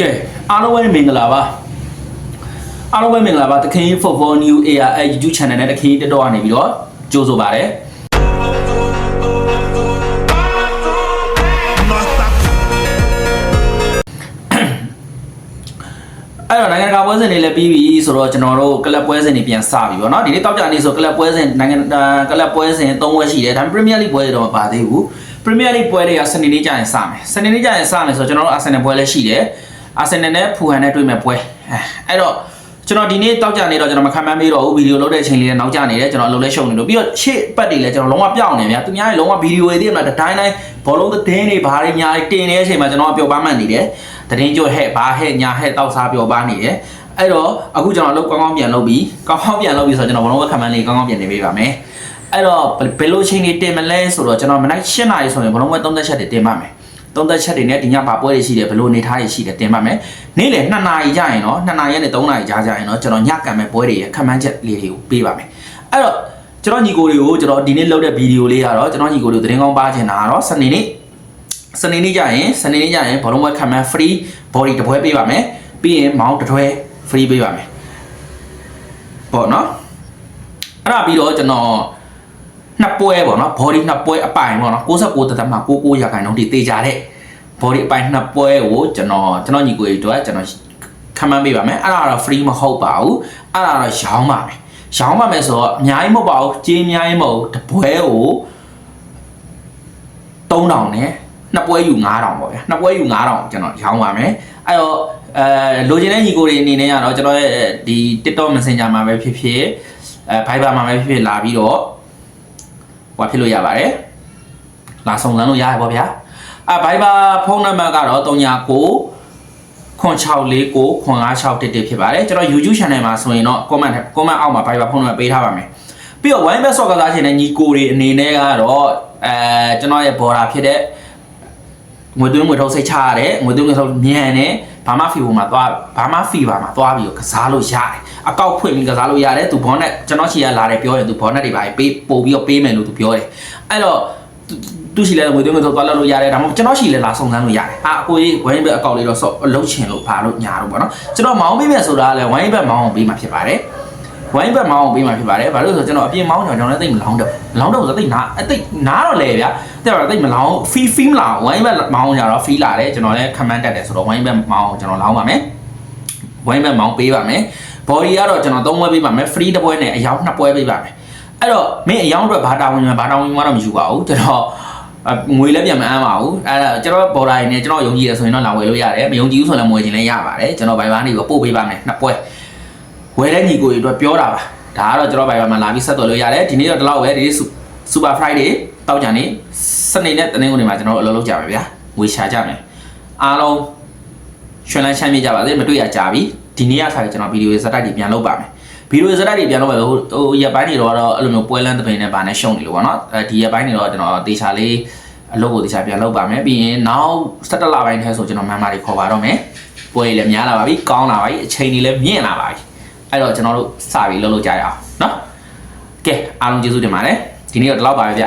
ကဲအားလုံးပဲမင်္ဂလာပါအားလုံးပဲမင်္ဂလာပါတခင် Football New AR YouTube Channel နဲ့တခင်တက်တော့ကနေပြီးတော့ကြိုးဆိုပါရစေအဲ့တော့နိုင်ငံတကာပွဲစဉ်တွေလည်းပြီးပြီဆိုတော့ကျွန်တော်တို့ကလပ်ပွဲစဉ်တွေပြန်စပြီပေါ့နော်ဒီနေ့တောက်ကြနေဆိုကလပ်ပွဲစဉ်နိုင်ငံကလပ်ပွဲစဉ်၃ပွဲရှိတယ်ဒါပေမဲ့ Premier League ပွဲတွေတော့မပါသေးဘူး Premier League ပွဲတွေကစနေနေ့ကျရင်စမယ်စနေနေ့ကျရင်စမယ်ဆိုတော့ကျွန်တော်တို့ Arsenal ပွဲလည်းရှိတယ် Arsenal နဲ့ဖူဟန်နဲ့တွေ့မဲ့ပွဲအဲ့တော့ကျွန်တော်ဒီနေ့တောက်ကြနေတော့ကျွန်တော်မခံမမေးတော့ဘူးဗီဒီယိုလုပ်တဲ့အချိန်လေးနဲ့နောက်ကျနေတယ်ကျွန်တော်အလုပ်လဲရှုံနေလို့ပြီးတော့ရှေ့ပတ်တွေလည်းကျွန်တော်လုံးဝပြောင်းနေဗျာသူများတွေလုံးဝဗီဒီယိုတွေသိရမလားတိုင်းတိုင်းဘောလုံးသတင်းတွေဘာတွေညာတွေတင်နေတဲ့အချိန်မှာကျွန်တော်ကပျော်ပါမှန်နေတယ်သတင်းကြွဟဲ့ဘာဟဲ့ညာဟဲ့တောက်စားပျော်ပါနေတယ်အဲ့တော့အခုကျွန်တော်အလုပ်ကောင်းကောင်းပြန်လုပ်ပြီးကောင်းကောင်းပြန်လုပ်ပြီးဆိုတော့ကျွန်တော်ဘောလုံးဝခံမှန်းလေးကောင်းကောင်းပြန်နေပေးပါမယ်အဲ့တော့ဘယ်လိုချိန်တွေတင်မလဲဆိုတော့ကျွန်တော်မနက်၈နာရီဆိုရင်ဘောလုံးဝ30ချက်တွေတင်ပါမယ် သုံးသက်ချက်တွေနဲ့ဒီညပါပွဲတွေရှိတယ်ဘလို့နေထားတွေရှိတယ်တင်ပါမယ်နေ့လယ်2နာရီကြာရင်တော့2နာရီနဲ့3နာရီကြာကြာရင်တော့ကျွန်တော်ညကံမဲ့ပွဲတွေရခံမှန်းချက်လေးတွေကိုပေးပါမယ်အဲ့တော့ကျွန်တော်ညီကိုတွေကိုကျွန်တော်ဒီနေ့လုပ်တဲ့ဗီဒီယိုလေးကတော့ကျွန်တော်ညီကိုတွေကိုသတင်းကောင်းပါချင်တာကတော့စနေနေ့စနေနေ့ကြာရင်စနေနေ့ကြာရင်ဘောလုံးပွဲခံမှန်း free body တစ်ပွဲပေးပါမယ်ပြီးရင်မောင်းတစ်ထွဲ free ပေးပါမယ်ပေါ့နော်အဲ့ဒါပြီးတော့ကျွန်တော် နှစ်ပွဲပေါ့နော် body နှစ်ပွဲအပိုင်ပေါ့နော်69တသက်မှာ99ရာခိုင်နှုန်းတိတေချာတဲ့ body အပိုင်နှစ်ပွဲကိုကျွန်တော်ကျွန်တော်ညီကိုတွေအတွက်ကျွန်တော်ခံမှန်းပေးပါမယ်အဲ့ဒါတော့ free မဟုတ်ပါဘူးအဲ့ဒါတော့ရောင်းပါမယ်ရောင်းပါမယ်ဆိုတော့အများကြီးမဟုတ်ပါဘူးကြေးအများကြီးမဟုတ်တပွဲကို3000နဲ့နှစ်ပွဲယူ9000ပေါ့ဗျာနှစ်ပွဲယူ9000ကျွန်တော်ရောင်းပါမယ်အဲ့တော့အဲလိုချင်တဲ့ညီကိုတွေအနေနဲ့ကတော့ကျွန်တော်ရဲ့ဒီ TikTok Messenger မှာပဲဖြစ်ဖြစ်အဲ Viber မှာပဲဖြစ်ဖြစ်လာပြီးတော့ ဟိုဖြစ်လို့ရပါတယ်လာစုံစမ်းလို့ရတယ်ပေါ့ဗျာအဲ Viber ဖုန်းနံပါတ်ကတော့39 9649 9561ဖြစ်ပါတယ်ကျွန်တော် YouTube channel မှာဆိုရင်တော့ comment comment အောက်မှာ Viber ဖုန်းနံပါတ်ပေးထားပါမယ်ပြီးတော့ wine bet ဆော့ကစားခြင်းနဲ့ညီကိုတွေအနေနဲ့ကတော့အဲကျွန်တော်ရဲ့ border ဖြစ်တဲ့ ငွေသွင်းငွေထုတ်စိတ်ချရတယ်ငွေသွင်းငွေထုတ်မြန်တယ်ဘာမှဖီဘောမှာသွားဘာမှဖီပါမှာသွားပြီးတော့ကစားလို့ရတယ်အကောက်ဖွင့်ပြီးကစားလို့ရတယ်သူဘောနက်ကျွန်တော်ချီရလာတယ်ပြောရင်သူဘောနက်တွေပါပေးပို့ပြီးတော့ပေးမယ်လို့သူပြောတယ်အဲ့တော့သူရှိလဲငွေသွင်းငွေထုတ်သွားလောက်လို့ရတယ်ဒါမှမဟုတ်ကျွန်တော်ရှိလဲလာစုံစမ်းလို့ရတယ်ဟာအကိုကြီးဝိုင်းဘက်အကောက်လေးတော့ဆော့လှုပ်ချင်လို့ပါလို့ညာတော့ပေါ့နော်ကျွန်တော်မောင်းပေးမယ်ဆိုတာလဲဝိုင်းဘက်မောင်းအောင်ပေးမှာဖြစ်ပါတယ် ဝိုင်းဘက်မောင်းအောင်ပေးမှာဖြစ်ပါတယ်ဘာလို့လဲဆိုတော့ကျွန်တော်အပြင်မောင်းချောင်ကျွန်တော်လည်းသိမလောင်းတော့လောင်းတော့ဆိုသိနာအသိနားတော့လေဗျာတဲ့တော့သိမလောင်းဖီဖီမလောင်းဝိုင်းဘက်မောင်းကြတော့ဖီလာတယ်ကျွန်တော်လည်းခမန်းတက်တယ်ဆိုတော့ဝိုင်းဘက်မောင်းကျွန်တော်လောင်းပါမယ်ဝိုင်းဘက်မောင်းပေးပါမယ် body ကတော့ကျွန်တော်သုံးပွဲပေးပါမယ် free တစ်ပွဲနဲ့အယောင်နှစ်ပွဲပေးပါမယ်အဲ့တော့မင်းအယောင်အတွက်ဘာတာဝန်ယူဘာတာဝန်ယူမှတော့မယူပါဘူးကျွန်တော်ငွေလည်းပြန်မအမ်းပါဘူးအဲ့ဒါကျွန်တော် border နဲ့ကျွန်တော်ယုံကြည်ရဆိုရင်တော့လာဝယ်လို့ရတယ်မယုံကြည်ဘူးဆိုလည်းမဝယ်ချင်လည်းရပါတယ်ကျွန်တော် Viber နေပြီးပို့ပေးပါမယ်နှစ်ပွဲ ဝယ်တဲ့ညီကိုတွေအတွက်ပြောတာပါဒါကတော့ကျွန်တော် Viber မှာလာပြီးဆက်သွယ်လို့ရတယ်ဒီနေ့တော့ဒီလောက်ပဲဒီနေ့ Super Friday တောက်ကြနေစနေနဲ့တနင်္ဂနွေမှာကျွန်တော်အလုပ်လုပ်ကြပါဗျာငွေရှာကြမယ်အားလုံးရွှင်လန်းချမ်းမြေ့ကြပါစေမတွေ့ရကြပြီဒီနေ့ကစားပြီးကျွန်တော်ဗီဒီယိုဇက်တိုက်တွေပြန်လုပ်ပါမယ်ဗီဒီယိုဇက်တိုက်တွေပြန်လုပ်မယ်ဟိုဟိုရက်ပိုင်းတွေတော့အဲ့လိုမျိုးပွဲလန်းသပင်နဲ့ဗာနဲ့ရှုံနေလို့ပေါ့နော်အဲဒီရက်ပိုင်းတွေတော့ကျွန်တော်တေချာလေးအလုပ်ကိုတေချာပြန်လုပ်ပါမယ်ပြီးရင်နောက်17လပိုင်းထဲဆိုကျွန်တော်မန်မာတွေခေါ်ပါတော့မယ်ပွဲတွေလည်းများလာပါပြီကောင်းလာပါပြီအချိန်တွေလည်းမြင့်လာပါပြီ အဲ့တော့ကျွန်တော်တို့စပြီးလုပ်လို့ကြရအောင်နော်ကဲအားလုံးကျေးဇူးတင်ပါတယ်ဒီနေ့တော့ဒီလောက်ပါပဲဗျ